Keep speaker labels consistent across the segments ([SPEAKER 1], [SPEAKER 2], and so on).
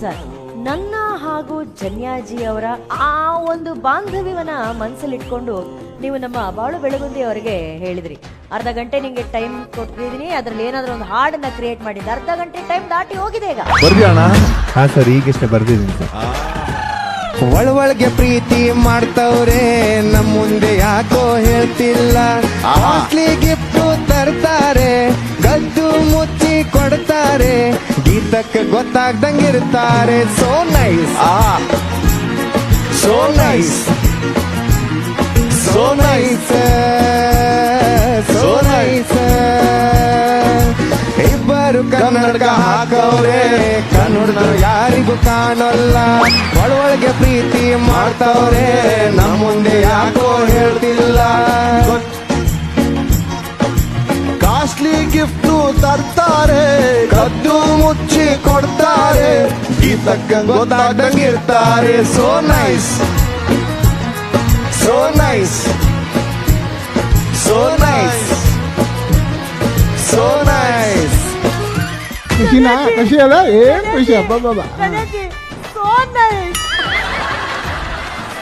[SPEAKER 1] Sir ನನ್ನ ಹಾಗೂ ಜನ್ಯಾಜಿ ಅವರ ಆ ಒಂದು ಬಾಂಧವ್ಯವನ್ನ ಮನಸ್ಸಲ್ಲಿಟ್ಕೊಂಡು ನೀವು ನಮ್ಮ ಬಾಳು ಬೆಳಗುಂದಿ ಅವರಿಗೆ ಹೇಳಿದ್ರಿ. ಅರ್ಧ ಗಂಟೆ ನಿಮಗೆ ಟೈಮ್ ಕೊಟ್ಟಿದ್ದೀನಿ ಅದ್ರಲ್ಲಿ ಏನಾದ್ರೂ ಒಂದು ಹಾಡನ್ನ ಕ್ರಿಯೇಟ್ ಮಾಡಿದ್ದೆ ಅರ್ಧ ಗಂಟೆ ಟೈಮ್ ದಾಟಿ ಹೋಗಿದೆ ಈಗ.
[SPEAKER 2] ಹಾ ಸರ್ ಈಗಷ್ಟೇ ಬರ್ದಿದ್ದೀನಿ ಸರ್.
[SPEAKER 3] ಒಳಗೆ ಪ್ರೀತಿ ಮಾಡ್ತವ್ರೆ ನಮ್ಮ ಮುಂದೆ ಯಾಕೋ ಹೇಳ್ತಿಲ್ಲ. ಗಿಫ್ಟ್ ತರ್ತಾರೆ ಕೊಡ್ತಾರೆ ಗೀತಕ್ಕೆ ಗೊತ್ತಾಗ್ದಂಗಿರ್ತಾರೆ ಸೋ ನೈಸ್
[SPEAKER 4] ಆ.
[SPEAKER 3] So nice so nice so nice ಇಬ್ಬರು ಕನ್ನಡಕ ಹಾಕವ್ರೆ. ಕನ್ನಡದವ್ರು ಯಾರಿಗೂ ಕಾಣಲ್ಲ. ಒಳಗೆ ಪ್ರೀತಿ ಮಾಡ್ತವ್ರೆ. ನಮ್ಮ ಮುಂದೆ ಯಾಕೋ ಹೇಳ್ತಿಲ್ಲ.
[SPEAKER 4] ಗಿಫ್ಟ್ ತರ್ತಾರೆ ಕದ್ದು ಮುಚ್ಚಿ ಕೊಡ್ತಾರೆ ಗೀತಕ್ಕ ಗೊತ್ತಾಗ್ದಂಗಿರ್ತಾರೆ
[SPEAKER 3] so nice so nice so nice so nice
[SPEAKER 2] ಖುಷಿನಾ ಖುಷಿ ಅಲ್ಲ ಏನ್ ಖುಷಿ ಹಬ್ಬ ಬಾಬಾ
[SPEAKER 1] ಸೋ ನೈಸ್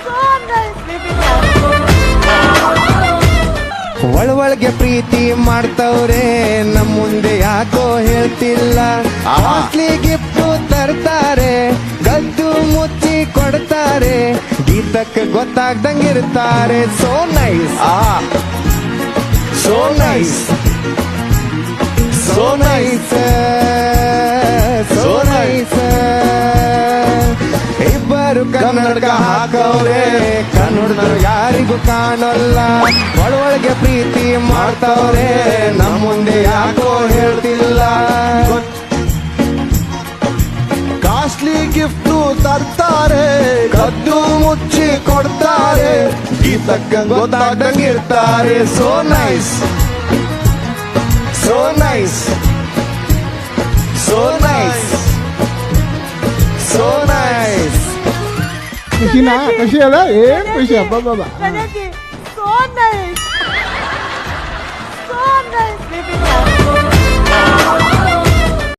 [SPEAKER 1] ಸೋ ನೈಸ್
[SPEAKER 3] ಒಳ ಒಳಗೆ ಪ್ರೀತಿ ಮಾಡ್ತವ್ರೆ ನಮ್ ಮುಂದೆ ಯಾಕೋ ಹೇಳ್ತಿಲ್ಲ? ಆಸ್ಲಿ ಗಿಫ್ಟ್ ತರ್ತಾರೆ ಗದ್ದು ಮುಚ್ಚಿ ಕೊಡ್ತಾರೆ ಗೀತಕ್ಕೆ ಗೊತ್ತಾಗ್ದಂಗಿರ್ತಾರೆ ಸೋ ನೈಸ್
[SPEAKER 4] ಆ.
[SPEAKER 3] ಸೋ ನೈಸ್ ಇಬ್ಬರು ಕನ್ನಡಕ ಹಾಕವ್ರೆ? ಕನ್ನಡದವ್ರು ಯಾರಿಗೂ ಕಾಣಲ್ಲ. ಒಳಗೆ ಪ್ರೀತಿ ಮಾಡ್ತವ್ರೆ. ನಮ್ಮ ಮುಂದೆ ಯಾಕೋ ಹೇಳ್ತಿಲ್ಲ.
[SPEAKER 4] ಕಾಸ್ಟ್ಲಿ ಗಿಫ್ಟ್ ತರ್ತಾರೆ, ಕದ್ದು ಮುಚ್ಚಿ ಕೊಡ್ತಾರೆ. ಗೀತಕ್ಕ ಗೊತ್ತಾಗ್ದಂಗಿರ್ತಾರೆ.
[SPEAKER 3] So nice so nice so nice Kau sini
[SPEAKER 2] lah. Kau sini lah. Eh, kau sini
[SPEAKER 1] apa-apa. Kau sini lah. Kau.